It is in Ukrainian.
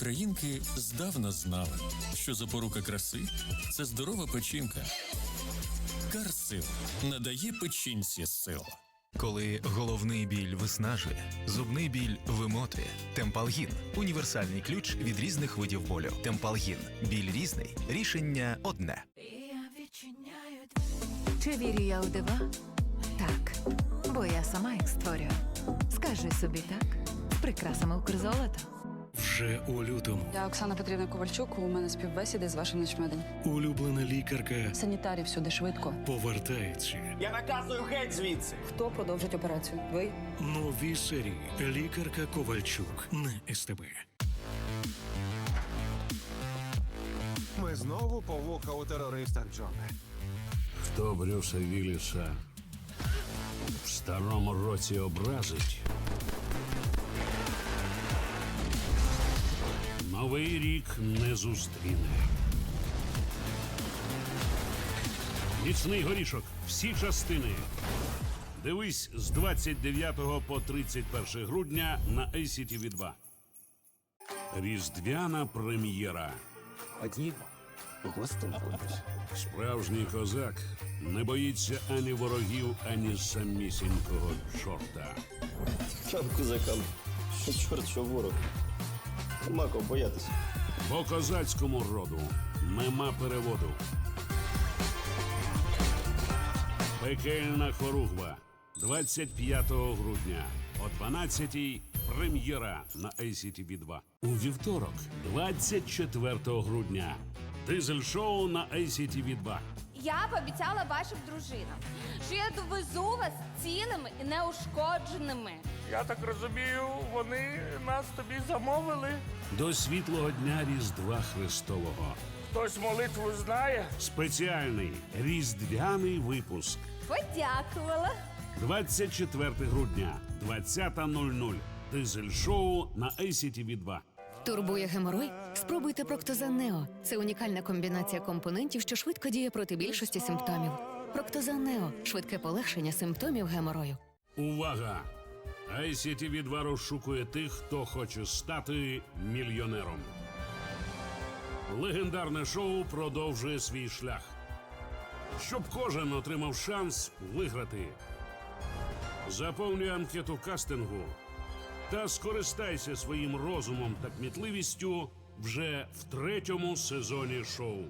Українки здавна знали, що запорука краси це здорова печінка. Карсил надає печінці сил. Коли головний біль виснажує, зубний біль вимотує. Темпалгін універсальний ключ від різних видів болю. Темпалгін біль різний, рішення одне. Я відчиняю. Чи вірю я у дива? Так, бо я сама їх створюю. Скажи собі так, прикрасами Укрзолото. Вже у лютому Я Оксана Петрівна Ковальчук. У мене співбесіди з вашим начмедом. улюблена лікарка Санітарі всюди швидко. повертається. Я наказую геть звідси. Хто продовжить операцію? Ви? Нові серії Лікарка Ковальчук на СТБ. Ми знову по вуха у терористах, Джоне. Хто Брюса Вілліса в старому році образить? Новий рік не зустріне. Міцний горішок. Всі частини. Дивись з 29 по 31 грудня на ACTV 2. Різдвяна прем'єра. Одні гості будеш. Справжній козак не боїться ані ворогів, ані самісінького чорта. Чам козакам, що чорт, що ворог. Нема кого боятися. По козацькому роду нема переводу. Пекельна хоругва 25 грудня о 12-й прем'єра на ACTV 2. У вівторок, 24 грудня. Дизель шоу на ACTV 2. Я пообіцяла вашим дружинам, що я довезу вас цілими і неушкодженими. Я так розумію, вони нас тобі замовили. До світлого дня Різдва Христового. Хтось молитву знає. Спеціальний різдвяний випуск. Подякувала. 24 грудня, 20.00. Дизель шоу на ACTV 2. Турбує геморой? Спробуйте Проктозан Нео. Це унікальна комбінація компонентів, що швидко діє проти більшості симптомів. Проктозан Нео швидке полегшення симптомів геморою. Увага! ICTV 2 розшукує тих, хто хоче стати мільйонером. Легендарне шоу продовжує свій шлях. Щоб кожен отримав шанс виграти. Заповнюй анкету кастингу та скористайся своїм розумом та кмітливістю вже в третьому сезоні шоу.